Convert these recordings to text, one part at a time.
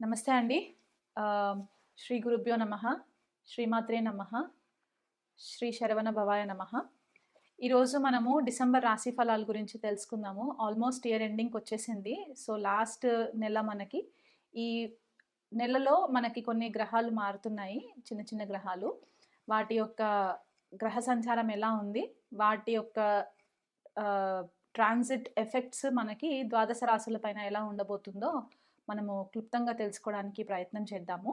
నమస్తే అండి. శ్రీ గురుభ్యో నమ శ్రీమాత్రే నమ శ్రీ శరవణ భవాయ నమ. ఈరోజు మనము డిసెంబర్ రాశి ఫలాల గురించి తెలుసుకుందాము. ఆల్మోస్ట్ ఇయర్ ఎండింగ్కి వచ్చేసింది. సో లాస్ట్ నెల మనకి ఈ నెలలో మనకి కొన్ని గ్రహాలు మారుతున్నాయి. చిన్న చిన్న గ్రహాలు. వాటి యొక్క గ్రహ సంచారం ఎలా ఉంది? వాటి యొక్క ట్రాన్సిట్ ఎఫెక్ట్స్ మనకి ద్వాదశ రాశుల పైన ఎలా ఉండబోతుందో మనము క్లుప్తంగా తెలుసుకోవడానికి ప్రయత్నం చేద్దాము.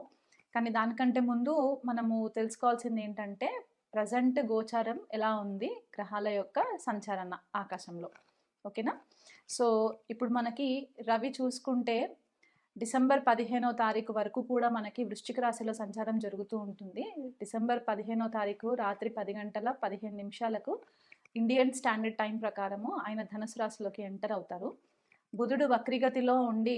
కానీ దానికంటే ముందు మనము తెలుసుకోవాల్సింది ఏంటంటే ప్రజెంట్ గోచారం ఎలా ఉంది గ్రహాల యొక్క సంచారణ ఆకాశంలో. ఓకేనా? సో ఇప్పుడు మనకి రవి చూసుకుంటే డిసెంబర్ పదిహేనో తారీఖు వరకు కూడా మనకి వృశ్చిక రాశిలో సంచారం జరుగుతూ ఉంటుంది. డిసెంబర్ పదిహేనో తారీఖు రాత్రి పది గంటల పదిహేను నిమిషాలకు ఇండియన్ స్టాండర్డ్ టైం ప్రకారము ఆయన ధనుసు రాశిలోకి ఎంటర్ అవుతారు. బుధుడు వక్రిగతిలో ఉండి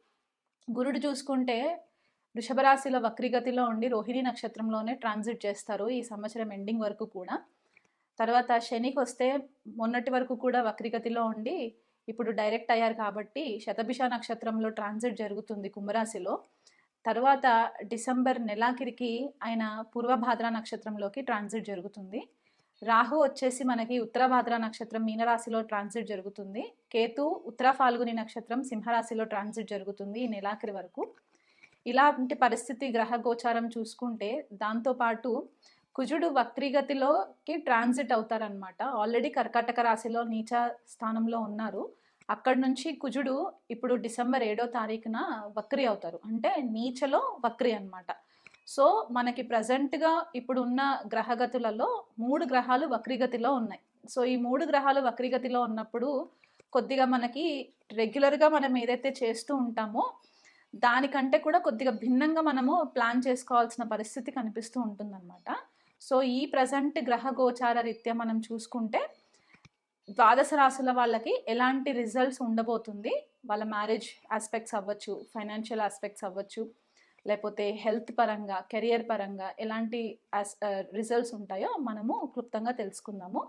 గురుడు చూసుకుంటే వృషభరాశిలో వక్రిగతిలో ఉండి రోహిణి నక్షత్రంలోనే ట్రాన్సిట్ చేస్తారు ఈ సంవత్సరం ఎండింగ్ వరకు కూడా. తర్వాత శనికి వస్తే మొన్నటి వరకు కూడా వక్రిగతిలో ఉండి ఇప్పుడు డైరెక్ట్ అయ్యారు కాబట్టి శతభిష నక్షత్రంలో ట్రాన్సిట్ జరుగుతుంది కుంభరాశిలో. తర్వాత డిసెంబర్ నెలాఖరికి ఆయన పూర్వభాద్ర నక్షత్రంలోకి ట్రాన్సిట్ జరుగుతుంది. రాహు వచ్చేసి మనకి ఉత్తరభాద్ర నక్షత్రం మీనరాశిలో ట్రాన్సిట్ జరుగుతుంది. కేతు ఉత్తర ఫాల్గుని నక్షత్రం సింహరాశిలో ట్రాన్సిట్ జరుగుతుంది ఈ నెలాఖరి వరకు. ఇలాంటి పరిస్థితి గ్రహ గోచారం చూసుకుంటే దాంతోపాటు కుజుడు వక్రీగతిలోకి ట్రాన్సిట్ అవుతారనమాట ఆల్రెడీ కర్కాటక రాశిలో నీచ స్థానంలో ఉన్నారు. అక్కడి నుంచి కుజుడు ఇప్పుడు డిసెంబర్ ఏడో తారీఖున వక్రి అవుతారు. అంటే నీచలో వక్రి అన్నమాట. సో మనకి ప్రజెంట్గా ఇప్పుడు ఉన్న గ్రహగతులలో మూడు గ్రహాలు వక్రీగతిలో ఉన్నాయి. సో ఈ మూడు గ్రహాలు వక్రీగతిలో ఉన్నప్పుడు కొద్దిగా మనకి రెగ్యులర్గా మనం ఏదైతే చేస్తూ ఉంటామో దానికంటే కూడా కొద్దిగా భిన్నంగా మనము ప్లాన్ చేసుకోవాల్సిన పరిస్థితి కనిపిస్తూ ఉంటుందన్నమాట. సో ఈ ప్రజెంట్ గ్రహ గోచార రీత్యా మనం చూసుకుంటే ద్వాదశ రాశుల వాళ్ళకి ఎలాంటి రిజల్ట్స్ ఉండబోతుంది? వాళ్ళ మ్యారేజ్ ఆస్పెక్ట్స్ అవ్వచ్చు ఫైనాన్షియల్ ఆస్పెక్ట్స్ అవ్వచ్చు లేకపోతే హెల్త్ పరంగా కెరియర్ పరంగా ఎలాంటి రిజల్ట్స్ ఉంటాయో మనము క్లుప్తంగా తెలుసుకుందాము.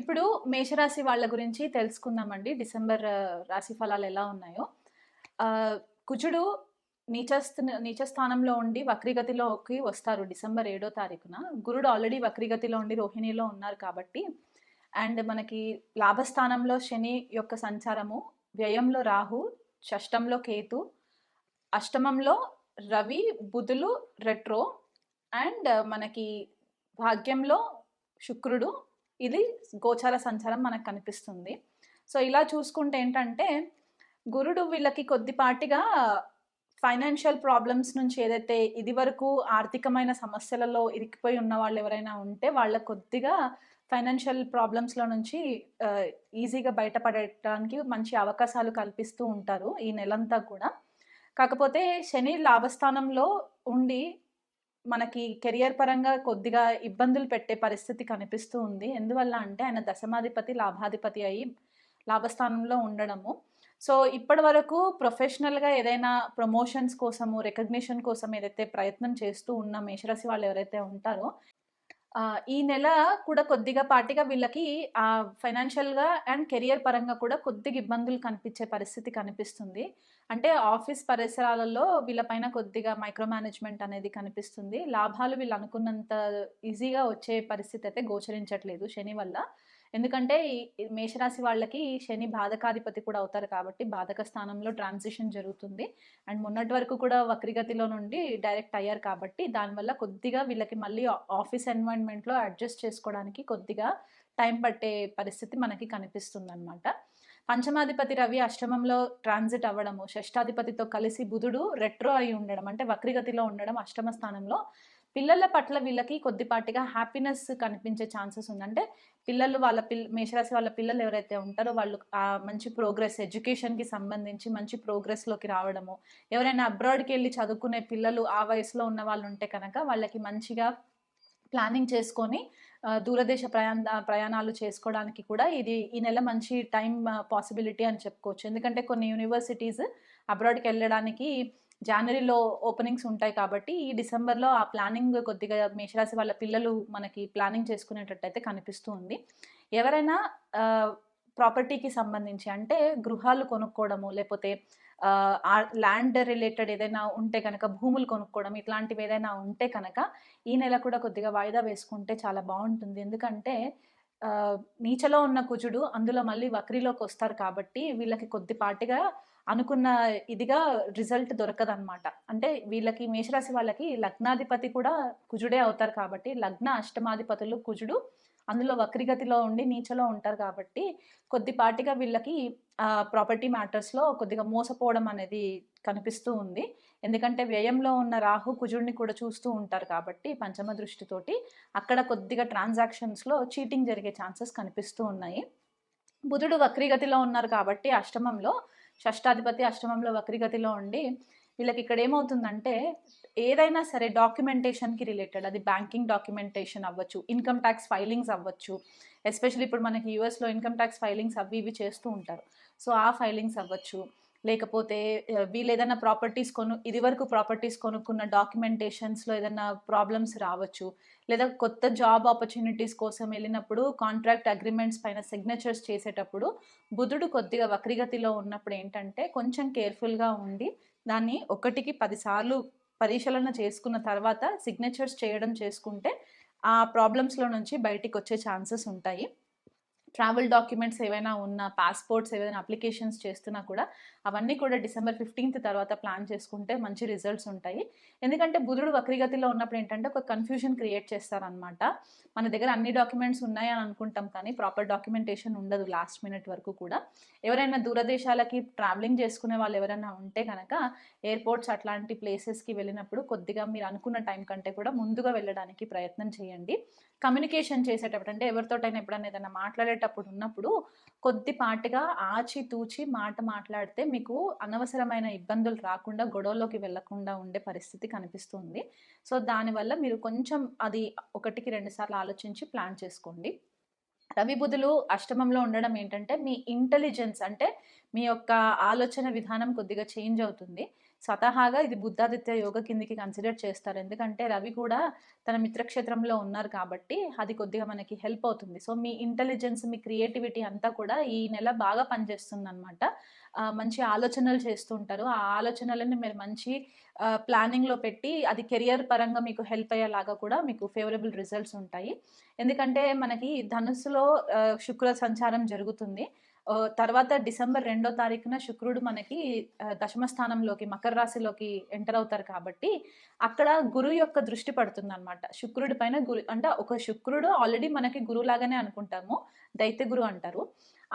ఇప్పుడు మేషరాశి వాళ్ళ గురించి తెలుసుకుందామండి. డిసెంబర్ రాశి ఫలాలు ఎలా ఉన్నాయో. కుజుడు నీచస్థ నీచస్థానంలో ఉండి వక్రీగతిలోకి వస్తారు డిసెంబర్ ఏడో తారీఖున. గురుడు ఆల్రెడీ వక్రీగతిలో ఉండి రోహిణిలో ఉన్నారు కాబట్టి. అండ్ మనకి లాభస్థానంలో శని యొక్క సంచారము వ్యయంలో రాహు షష్టంలో కేతు అష్టమంలో రవి బుధులు రెట్రో అండ్ మనకి భాగ్యంలో శుక్రుడు. ఇది గోచార సంచారం మనకు కనిపిస్తుంది. సో ఇలా చూసుకుంటే ఏంటంటే గురుడు వీళ్ళకి కొద్దిపాటిగా ఫైనాన్షియల్ ప్రాబ్లమ్స్ నుంచి ఏదైతే ఇది వరకు ఆర్థికమైన సమస్యలలో ఇరికిపోయి ఉన్న వాళ్ళు ఎవరైనా ఉంటే వాళ్ళ కొద్దిగా ఫైనాన్షియల్ ప్రాబ్లమ్స్లో నుంచి ఈజీగా బయటపడటానికి మంచి అవకాశాలు కల్పిస్తూ ఉంటారు ఈ నెలంతా కూడా. కాకపోతే శని లాభస్థానంలో ఉండి మనకి కెరియర్ పరంగా కొద్దిగా ఇబ్బందులు పెట్టే పరిస్థితి కనిపిస్తూ ఉంది. ఎందువల్ల అంటే ఆయన దశమాధిపతి లాభాధిపతి అయి లాభస్థానంలో ఉండడము. సో ఇప్పటి వరకు ప్రొఫెషనల్గా ఏదైనా ప్రమోషన్స్ కోసము రికగ్నిషన్ కోసం ఏదైతే ప్రయత్నం చేస్తూ ఉన్న మేషరాశి వాళ్ళు ఎవరైతే ఉంటారో ఈ నెల కూడా కొద్దిగా పాటిగా వీళ్ళకి ఫైనాన్షియల్గా అండ్ కెరియర్ పరంగా కూడా కొద్దిగా ఇబ్బందులు కనిపించే పరిస్థితి కనిపిస్తుంది. అంటే ఆఫీస్ పరిసరాలలో వీళ్ళపైన కొద్దిగా మైక్రో మేనేజ్మెంట్ అనేది కనిపిస్తుంది. లాభాలు వీళ్ళు అనుకున్నంత ఈజీగా వచ్చే పరిస్థితి అయితే గోచరించట్లేదు శని వల్ల. ఎందుకంటే ఈ- మేషరాశి వాళ్ళకి శని బాధకాధిపతి కూడా అవుతారు కాబట్టి బాధక స్థానంలో ట్రాన్సిషన్ జరుగుతుంది. అండ్ మొన్నటి వరకు కూడా వక్రిగతిలో నుండి డైరెక్ట్ అయ్యారు కాబట్టి దానివల్ల కొద్దిగా వీళ్ళకి మళ్ళీ ఆఫీస్ ఎన్వైర్న్మెంట్లో అడ్జస్ట్ చేసుకోవడానికి కొద్దిగా టైం పట్టే పరిస్థితి మనకి కనిపిస్తుంది అనమాట పంచమాధిపతి రవి అష్టమంలో ట్రాన్సిట్ అవ్వడము షష్టాధిపతితో కలిసి బుధుడు రెట్రో అయి ఉండడం అంటే వక్రిగతిలో ఉండడం అష్టమ స్థానంలో పిల్లల పట్ల వీళ్ళకి కొద్దిపాటిగా హ్యాపీనెస్ కనిపించే ఛాన్సెస్ ఉందంటే పిల్లలు వాళ్ళ పిల్ల మేషరాశి వాళ్ళ పిల్లలు ఎవరైతే ఉంటారో వాళ్ళు మంచి ప్రోగ్రెస్ ఎడ్యుకేషన్కి సంబంధించి మంచి ప్రోగ్రెస్లోకి రావడము ఎవరైనా అబ్రాడ్కి వెళ్ళి చదువుకునే పిల్లలు ఆ వయసులో ఉన్న వాళ్ళు ఉంటే కనుక వాళ్ళకి మంచిగా ప్లానింగ్ చేసుకొని దూరదేశ ప్రయాణ ప్రయాణాలు చేసుకోవడానికి కూడా ఇది ఈ నెల మంచి టైం పాసిబిలిటీ అని చెప్పుకోవచ్చు. ఎందుకంటే కొన్ని యూనివర్సిటీస్ అబ్రాడ్కి వెళ్ళడానికి జనవరిలో ఓపెనింగ్స్ ఉంటాయి కాబట్టి ఈ డిసెంబర్లో ఆ ప్లానింగ్ కొద్దిగా మేషరాశి వాళ్ళ పిల్లలు మనకి ప్లానింగ్ చేసుకునేటట్టయితే కనిపిస్తూ ఉంది. ఎవరైనా ప్రాపర్టీకి సంబంధించి అంటే గృహాలు కొనుక్కోవడము లేకపోతే ల్యాండ్ రిలేటెడ్ ఏదైనా ఉంటే కనుక భూములు కొనుక్కోవడం ఇట్లాంటివి ఏదైనా ఉంటే కనుక ఈ నెల కూడా కొద్దిగా వాయిదా వేసుకుంటే చాలా బాగుంటుంది. ఎందుకంటే నీచలో ఉన్న కుజుడు అందులో మళ్ళీ వక్రీలోకి వస్తారు కాబట్టి వీళ్ళకి కొద్దిపాటిగా అనుకున్న ఇదిగా రిజల్ట్ దొరకదన్నమాట. అంటే వీళ్ళకి మేషరాశి వాళ్ళకి లగ్నాధిపతి కూడా కుజుడే అవుతారు కాబట్టి లగ్న అష్టమాధిపతులు కుజుడు అందులో వక్రిగతిలో ఉండి నీచలో ఉంటారు కాబట్టి కొద్దిపాటిగా వీళ్ళకి ప్రాపర్టీ మ్యాటర్స్లో కొద్దిగా మోసపోవడం అనేది కనిపిస్తూ ఉంది. ఎందుకంటే వ్యయంలో ఉన్న రాహు కుజుడిని కూడా చూస్తూ ఉంటారు కాబట్టి పంచమ దృష్టితోటి అక్కడ కొద్దిగా ట్రాన్సాక్షన్స్లో చీటింగ్ జరిగే ఛాన్సెస్ కనిపిస్తూ ఉన్నాయి. బుధుడు వక్రీగతిలో ఉన్నారు కాబట్టి అష్టమంలో షష్టాధిపతి అష్టమంలో వక్రిగతిలో ఉండి వీళ్ళకి ఇక్కడ ఏమవుతుందంటే ఏదైనా సరే డాక్యుమెంటేషన్కి రిలేటెడ్ అది బ్యాంకింగ్ డాక్యుమెంటేషన్ అవ్వచ్చు ఇన్కమ్ ట్యాక్స్ ఫైలింగ్స్ అవ్వచ్చు ఎస్పెషల్లీ ఇప్పుడు మనకి యూఎస్లో ఇన్కమ్ ట్యాక్స్ ఫైలింగ్స్ అవి ఇవి చేస్తూ ఉంటారు. సో ఆ ఫైలింగ్స్ అవ్వచ్చు. లేకపోతే వీళ్ళు ఏదైనా ప్రాపర్టీస్ కొను ఇది వరకు ప్రాపర్టీస్ కొనుక్కున్న డాక్యుమెంటేషన్స్లో ఏదైనా ప్రాబ్లమ్స్ రావచ్చు. లేదా కొత్త జాబ్ ఆపర్చునిటీస్ కోసం వెళ్ళినప్పుడు కాంట్రాక్ట్ అగ్రిమెంట్స్ పైన సిగ్నేచర్స్ చేసేటప్పుడు బుధుడు కొద్దిగా వక్రిగతిలో ఉన్నప్పుడు ఏంటంటే కొంచెం కేర్ఫుల్గా ఉండి దాన్ని ఒకటికి పదిసార్లు పరిశీలన చేసుకున్న తర్వాత సిగ్నేచర్స్ చేయడం చేసుకుంటే ఆ ప్రాబ్లమ్స్లో నుంచి బయటికి వచ్చే ఛాన్సెస్ ఉంటాయి. ట్రావెల్ డాక్యుమెంట్స్ ఏవైనా ఉన్న పాస్పోర్ట్స్ ఏవైనా అప్లికేషన్స్ చేస్తున్నా కూడా అవన్నీ కూడా డిసెంబర్ ఫిఫ్టీన్త్ తర్వాత ప్లాన్ చేసుకుంటే మంచి రిజల్ట్స్ ఉంటాయి. ఎందుకంటే బుధుడు వక్రీగతిలో ఉన్నప్పుడు ఏంటంటే ఒక కన్ఫ్యూజన్ క్రియేట్ చేస్తారనమాట మన దగ్గర అన్ని డాక్యుమెంట్స్ ఉన్నాయని అనుకుంటాం కానీ ప్రాపర్ డాక్యుమెంటేషన్ ఉండదు లాస్ట్ మినిట్ వరకు కూడా. ఎవరైనా దూరదేశాలకి ట్రావెలింగ్ చేసుకునే వాళ్ళు ఎవరైనా ఉంటే కనుక ఎయిర్పోర్ట్స్ అట్లాంటి ప్లేసెస్కి వెళ్ళినప్పుడు కొద్దిగా మీరు అనుకున్న టైం కంటే కూడా ముందుగా వెళ్ళడానికి ప్రయత్నం చేయండి. కమ్యూనికేషన్ చేసేటప్పుడు అంటే ఎవరితోటైనా ఎప్పుడైనా ఏదైనా మాట్లాడేటప్పుడు ఉన్నప్పుడు కొద్దిపాటుగా ఆచి తూచి మాట మాట్లాడితే మీకు అనవసరమైన ఇబ్బందులు రాకుండా గొడవలోకి వెళ్ళకుండా ఉండే పరిస్థితి కనిపిస్తుంది. సో దానివల్ల మీరు కొంచెం అది ఒకటికి రెండు సార్లు ఆలోచించి ప్లాన్ చేసుకోండి. రవి బుధులు అష్టమంలో ఉండడం ఏంటంటే మీ ఇంటెలిజెన్స్ అంటే మీ యొక్క ఆలోచన విధానం కొద్దిగా చేంజ్ అవుతుంది. స్వతహాగా ఇది బుద్ధాదిత్య యోగ కిందికి కన్సిడర్ చేస్తారు. ఎందుకంటే రవి కూడా తన మిత్రక్షేత్రంలో ఉన్నారు కాబట్టి అది కొద్దిగా మనకి హెల్ప్ అవుతుంది. సో మీ ఇంటెలిజెన్స్ మీ క్రియేటివిటీ అంతా కూడా ఈ నెల బాగా పనిచేస్తుంది అనమాట మంచి ఆలోచనలు చేస్తుంటారు ఆ ఆలోచనలని మీరు మంచి ప్లానింగ్లో పెట్టి అది కెరియర్ పరంగా మీకు హెల్ప్ అయ్యేలాగా కూడా మీకు ఫేవరబుల్ రిజల్ట్స్ ఉంటాయి. ఎందుకంటే మనకి ధనుస్సులో శుక్ర సంచారం జరుగుతుంది. తర్వాత డిసెంబర్ రెండో తారీఖున శుక్రుడు మనకి దశమ స్థానంలోకి మకర రాశిలోకి ఎంటర్ అవుతారు కాబట్టి అక్కడ గురువు యొక్క దృష్టి పడుతుంది అనమాట శుక్రుడి పైన గురు అంటే ఒక శుక్రుడు ఆల్రెడీ మనకి గురువు లాగానే అనుకుంటాము దైత్య గురు అంటారు.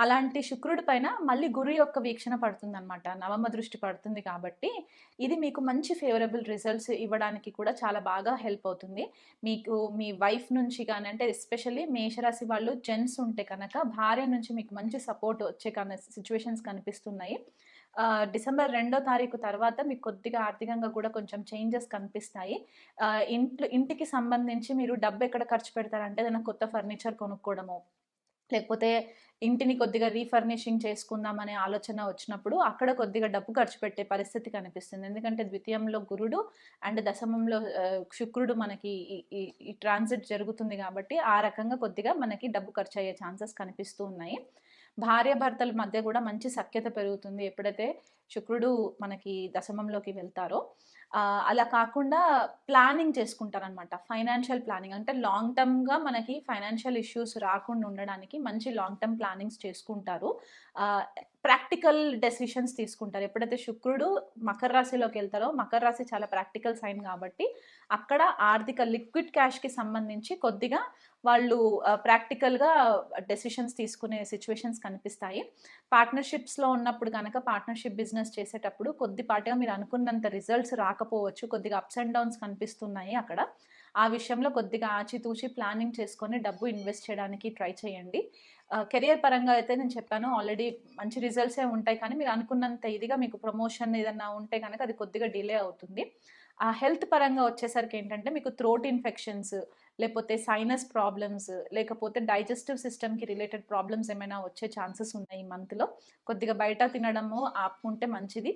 అలాంటి శుక్రుడి పైన మళ్ళీ గురు యొక్క వీక్షణ పడుతుంది అనమాట నవమ దృష్టి పడుతుంది కాబట్టి ఇది మీకు మంచి ఫేవరబుల్ రిజల్ట్స్ ఇవ్వడానికి కూడా చాలా బాగా హెల్ప్ అవుతుంది. మీకు మీ వైఫ్ నుంచి కానీ అంటే ఎస్పెషల్లీ మేషరాశి వాళ్ళు జెంట్స్ ఉంటే కనుక భార్య నుంచి మీకు మంచి సపోర్ట్ వచ్చే కానీ సిచ్యువేషన్స్ కనిపిస్తున్నాయి. డిసెంబర్ రెండో తారీఖు తర్వాత మీకు కొద్దిగా ఆర్థికంగా కూడా కొంచెం చేంజెస్ కనిపిస్తాయి. ఇంట్లో ఇంటికి సంబంధించి మీరు డబ్బు ఎక్కడ ఖర్చు పెడతారంటే ఏదైనా కొత్త ఫర్నిచర్ కొనుక్కోవడము లేకపోతే ఇంటిని కొద్దిగా రీఫర్నిషింగ్ చేసుకుందాం అనే ఆలోచన వచ్చినప్పుడు అక్కడ కొద్దిగా డబ్బు ఖర్చు పెట్టే పరిస్థితి కనిపిస్తుంది. ఎందుకంటే ద్వితీయంలో గురుడు అండ్ దశమంలో శుక్రుడు మనకి ఈ- ఈ ట్రాన్సిట్ జరుగుతుంది కాబట్టి ఆ రకంగా కొద్దిగా మనకి డబ్బు ఖర్చు అయ్యే ఛాన్సెస్ కనిపిస్తూ ఉన్నాయి. భార్య భర్తల మధ్య కూడా మంచి సఖ్యత పెరుగుతుంది. ఎప్పుడైతే శుక్రుడు మనకి దశమంలోకి వెళ్తారో అలా కాకుండా ప్లానింగ్ చేసుకుంటారనమాట ఫైనాన్షియల్ ప్లానింగ్ అంటే లాంగ్ టర్మ్గా మనకి ఫైనాన్షియల్ ఇష్యూస్ రాకుండా ఉండడానికి మంచి లాంగ్ టర్మ్ ప్లానింగ్స్ చేసుకుంటారు. ప్రాక్టికల్ డెసిషన్స్ తీసుకుంటారు. ఎప్పుడైతే శుక్రుడు మకర రాశిలోకి వెళ్తారో మకర రాశి చాలా ప్రాక్టికల్ సైన్ కాబట్టి అక్కడ ఆర్థిక లిక్విడ్ క్యాష్కి సంబంధించి కొద్దిగా వాళ్ళు ప్రాక్టికల్గా డెసిషన్స్ తీసుకునే సిచ్యువేషన్స్ కనిపిస్తాయి. పార్ట్నర్షిప్స్లో ఉన్నప్పుడు కనుక పార్ట్నర్షిప్ బిజినెస్ చేసేటప్పుడు కొద్దిపాటిగా మీరు అనుకున్నంత రిజల్ట్స్ రాకపోవచ్చు. కొద్దిగా అప్స్ అండ్ డౌన్స్ కనిపిస్తున్నాయి అక్కడ. ఆ విషయంలో కొద్దిగా ఆచితూచి ప్లానింగ్ చేసుకొని డబ్బు ఇన్వెస్ట్ చేయడానికి ట్రై చేయండి. కెరియర్ పరంగా అయితే నేను చెప్పాను ఆల్రెడీ మంచి రిజల్ట్సే ఉంటాయి కానీ మీరు అనుకున్నంత ఇదిగా మీకు ప్రమోషన్ ఏదన్నా ఉంటే కనుక అది కొద్దిగా డిలే అవుతుంది. ఆ హెల్త్ పరంగా వచ్చేసరికి ఏంటంటే మీకు థ్రోట్ ఇన్ఫెక్షన్స్ లేకపోతే సైనస్ ప్రాబ్లమ్స్ లేకపోతే డైజెస్టివ్ సిస్టమ్కి రిలేటెడ్ ప్రాబ్లమ్స్ ఏమైనా వచ్చే ఛాన్సెస్ ఉన్నాయి ఈ మంత్లో. కొద్దిగా బయట తినడము ఆపుకుంటే మంచిది.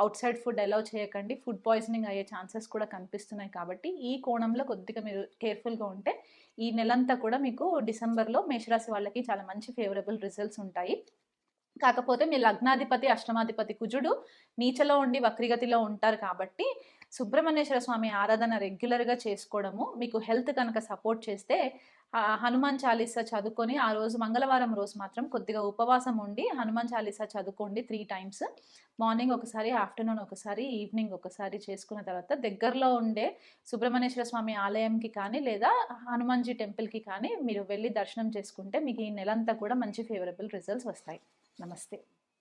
అవుట్ సైడ్ ఫుడ్ అలౌ చేయకండి. ఫుడ్ పాయిజనింగ్ అయ్యే ఛాన్సెస్ కూడా కనిపిస్తున్నాయి కాబట్టి ఈ కోణంలో కొద్దిగా మీరు కేర్ఫుల్గా ఉంటే ఈ నెలంతా కూడా మీకు డిసెంబర్లో మేషరాశి వాళ్ళకి చాలా మంచి ఫేవరబుల్ రిజల్ట్స్ ఉంటాయి. కాకపోతే మీ లగ్నాధిపతి అష్టమాధిపతి కుజుడు నీచలో ఉండి వక్రిగతిలో ఉంటారు కాబట్టి సుబ్రహ్మణ్యేశ్వర స్వామి ఆరాధన రెగ్యులర్గా చేసుకోవడము మీకు హెల్త్ కనుక సపోర్ట్ చేస్తే హనుమాన్ చాలీసా చదువుకొని ఆ రోజు మంగళవారం రోజు మాత్రం కొద్దిగా ఉపవాసం ఉండి హనుమాన్ చాలీసా చదువుకోండి త్రీ టైమ్స్. మార్నింగ్ ఒకసారి ఆఫ్టర్నూన్ ఒకసారి ఈవినింగ్ ఒకసారి చేసుకున్న తర్వాత దగ్గరలో ఉండే సుబ్రహ్మణ్యేశ్వర స్వామి ఆలయంకి కానీ లేదా హనుమాన్జీ టెంపుల్కి కానీ మీరు వెళ్ళి దర్శనం చేసుకుంటే మీకు ఈ నెలంతా కూడా మంచి ఫేవరబుల్ రిజల్ట్స్ వస్తాయి. నమస్తే.